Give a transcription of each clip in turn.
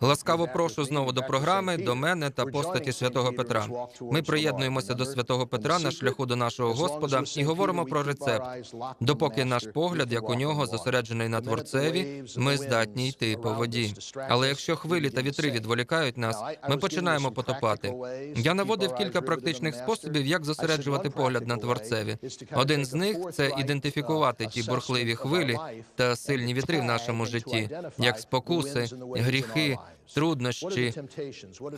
Ласкаво прошу знову до програми до мене та постаті святого Петра. Ми приєднуємося до святого Петра на шляху до нашого Господа і говоримо про рецепт. Допоки наш погляд, як у нього, зосереджений на творцеві, ми здатні йти по воді. Але якщо хвилі та вітри відволікають нас, ми починаємо потопати. Я наводив кілька практичних способів, як зосереджувати погляд на творцеві. Один з них це ідентифікувати ті бурхливі хвилі та сильні вітри в нашому житті, як спокуси, гріхи, труднощі,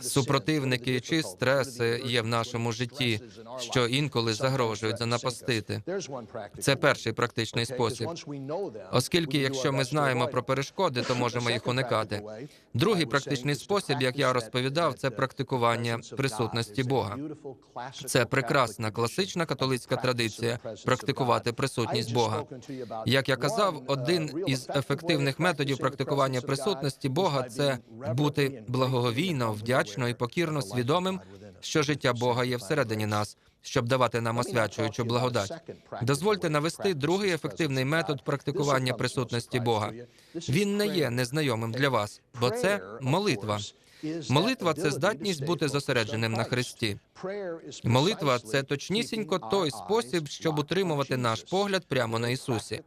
супротивники чи стреси є в нашому житті, що інколи загрожують занапастити. Це перший практичний спосіб. Оскільки, якщо ми знаємо про перешкоди, то можемо їх уникати. Другий практичний спосіб, як я розповідав, це практикування присутності Бога. Це прекрасна класична католицька традиція практикувати присутність Бога. Як я казав, один із ефективних методів практикування присутності Бога це бути благоговійно, вдячно і покірно свідомим, що життя Бога є всередині нас, щоб давати нам освячуючу благодать. Дозвольте навести другий ефективний метод практикування присутності Бога. Він не є незнайомим для вас, бо це молитва. Молитва це здатність бути зосередженим на Христі. Молитва це точнісінько той спосіб, щоб утримувати наш погляд прямо на Ісусі.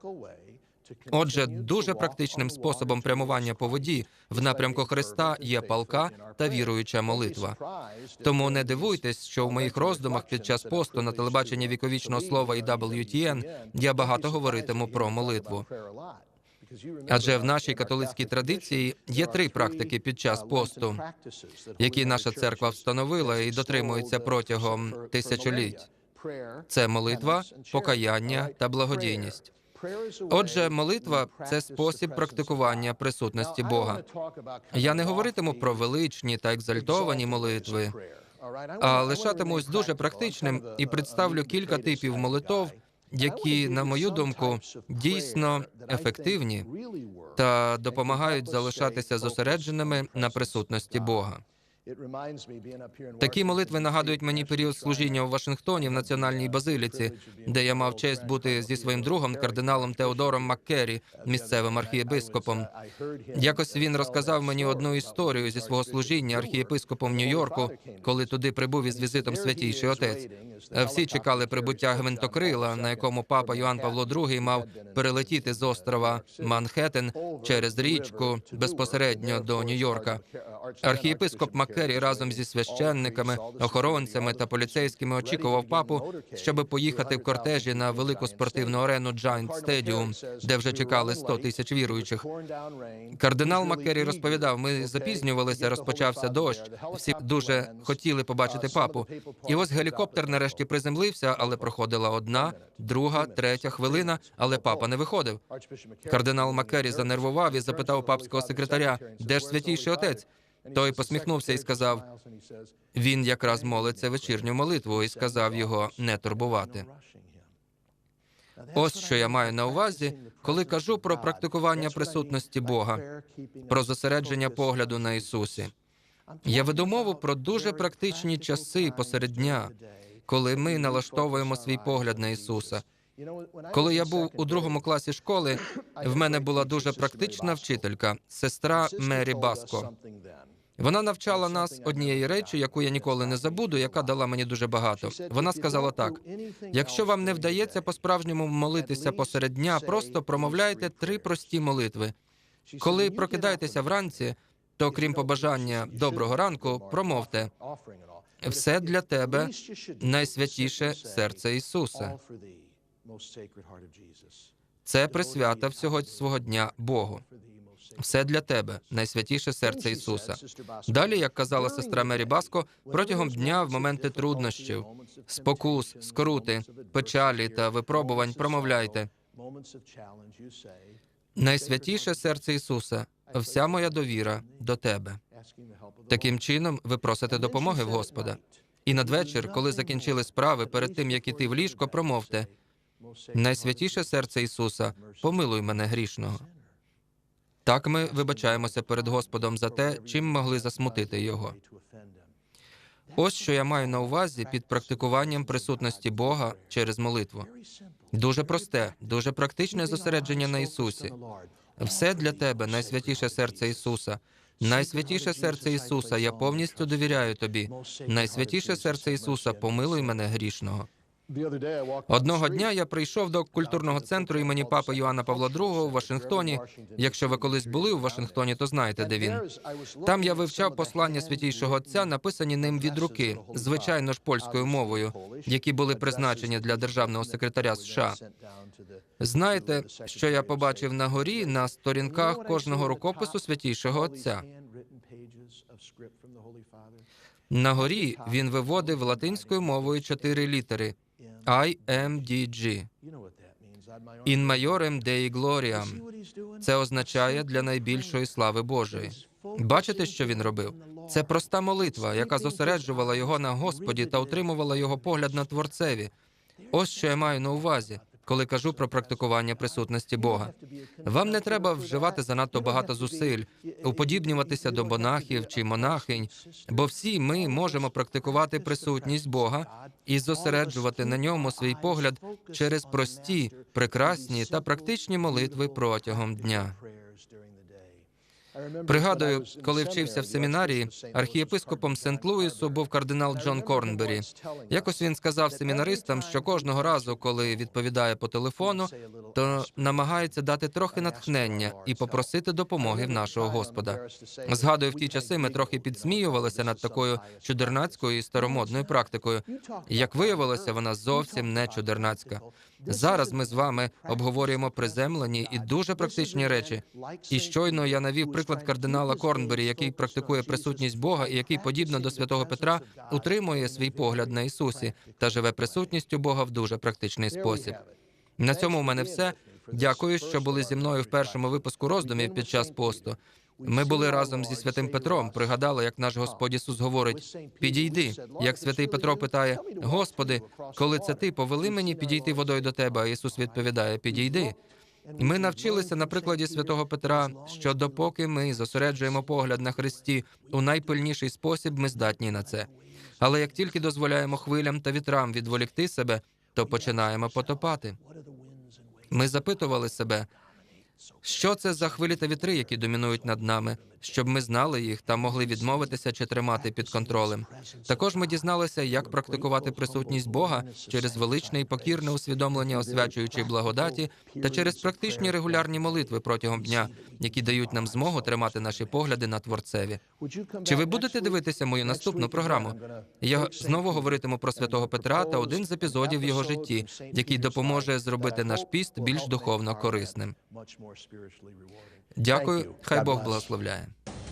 Отже, дуже практичним способом прямування по воді в напрямку Христа є палка та віруюча молитва. Тому не дивуйтесь, що в моїх роздумах під час посту на телебаченні віковічного слова і WTN я багато говоритиму про молитву. Адже в нашій католицькій традиції є три практики під час посту, які наша церква встановила і дотримується протягом тисячоліть. Це молитва, покаяння та благодійність. Отже, молитва це спосіб практикування присутності Бога. Я не говоритиму про величні та екзальтовані молитви, а лишатимусь дуже практичним і представлю кілька типів молитов, які, на мою думку, дійсно ефективні та допомагають залишатися зосередженими на присутності Бога. Такі молитви нагадують мені період служіння у Вашингтоні в національній базиліці, де я мав честь бути зі своїм другом, кардиналом Теодором Маккері, місцевим архієпископом. Якось він розказав мені одну історію зі свого служіння архієпископом Нью-Йорку, коли туди прибув із візитом святійший отець. Всі чекали прибуття гвинтокрила, на якому папа Йоанн Павло II мав перелетіти з острова Манхеттен через річку безпосередньо до Нью-Йорка. Архієпископ Маккері разом зі священниками, охоронцями та поліцейськими очікував папу, щоб поїхати в кортежі на велику спортивну арену Giant Stadium, де вже чекали 100 тисяч віруючих. Кардинал Маккері розповідав: ми запізнювалися, розпочався дощ. Всі дуже хотіли побачити папу. І ось гелікоптер нарешті приземлився, але проходила одна, друга, третя хвилина, але папа не виходив. Кардинал Маккері занервував і запитав папського секретаря, де ж святійший отець. Той посміхнувся і сказав: він якраз молиться вечірню молитву і сказав його не турбувати. Ось що я маю на увазі, коли кажу про практикування присутності Бога, про зосередження погляду на Ісусі. Я веду мову про дуже практичні часи посеред дня, коли ми налаштовуємо свій погляд на Ісуса. Коли я був у другому класі школи, в мене була дуже практична вчителька, сестра Мері Баско. Вона навчала нас однієї речі, яку я ніколи не забуду, яка дала мені дуже багато. Вона сказала так: якщо вам не вдається по-справжньому молитися посеред дня, просто промовляйте три прості молитви. Коли прокидаєтеся вранці, то крім побажання доброго ранку, промовте все для тебе найсвятіше серце Ісуса. Це присвята всього свого дня Богу. Все для тебе, найсвятіше серце Ісуса. Далі, як казала сестра Мері Баско, протягом дня в моменти труднощів, спокус, скрути, печалі та випробувань промовляйте. Найсвятіше серце Ісуса, вся моя довіра до тебе. Таким чином, ви просите допомоги в Господа. І надвечір, коли закінчили справи, перед тим як іти в ліжко, промовте найсвятіше серце Ісуса, помилуй мене грішного. Так ми вибачаємося перед Господом за те, чим могли засмутити його. Ось що я маю на увазі під практикуванням присутності Бога через молитву. Дуже просте, дуже практичне зосередження на Ісусі. Все для тебе, найсвятіше серце Ісуса. Найсвятіше серце Ісуса, я повністю довіряю тобі. Найсвятіше серце Ісуса, помилуй мене грішного. Одного дня я прийшов до культурного центру імені папи Йоанна Павла II у Вашингтоні. Якщо ви колись були у Вашингтоні, то знаєте, де він. Там я вивчав послання святійшого отця, написані ним від руки, звичайно ж польською мовою, які були призначені для державного секретаря США. Знаєте, що я побачив на горі на сторінках кожного рукопису святійшого отця. На горі він виводив латинською мовою чотири літери IMDG. In majorem Dei gloriam. Це означає для найбільшої слави Божої. Бачите, що він робив? Це проста молитва, яка зосереджувала його на Господі та утримувала його погляд на Творцеві. Ось що я маю на увазі, коли кажу про практикування присутності Бога. Вам не треба вживати занадто багато зусиль, уподібнюватися до монахів чи монахинь, бо всі ми можемо практикувати присутність Бога і зосереджувати на ньому свій погляд через прості, прекрасні та практичні молитви протягом дня. Пригадую, коли вчився в семінарії, архієпископом Сент-Луісу був кардинал Джон Корнбері. Якось він сказав семінаристам, що кожного разу, коли відповідає по телефону, то намагається дати трохи натхнення і попросити допомоги в нашого Господа. Згадую, в ті часи ми трохи підсміювалися над такою чудернацькою і старомодною практикою. Як виявилося, вона зовсім не чудернацька. Зараз ми з вами обговорюємо приземлені і дуже практичні речі. І щойно я навів приклад кардинала Корнбері, який практикує присутність Бога і який, подібно до святого Петра, утримує свій погляд на Ісусі та живе присутністю Бога в дуже практичний спосіб. На цьому у мене все. Дякую, що були зі мною в першому випуску роздумів під час посту. Ми були разом зі святим Петром. Пригадали, як наш Господь Ісус говорить: підійди. Як святий Петро питає: Господи, коли це ти повели мені підійти водою до тебе? А Ісус відповідає: Підійди. Ми навчилися на прикладі святого Петра, що допоки ми зосереджуємо погляд на Христі у найпильніший спосіб, ми здатні на це. Але як тільки дозволяємо хвилям та вітрам відволікти себе, то починаємо потопати. Ми запитували себе, що це за хвилі та вітри, які домінують над нами, щоб ми знали їх та могли відмовитися чи тримати під контролем. Також ми дізналися, як практикувати присутність Бога через величне і покірне усвідомлення освячуючої благодаті та через практичні регулярні молитви протягом дня, які дають нам змогу тримати наші погляди на творцеві. Чи ви будете дивитися мою наступну програму? Я знову говоритиму про святого Петра та один з епізодів в його житті, який допоможе зробити наш піст більш духовно корисним. Дякую, хай Бог благословляє. time.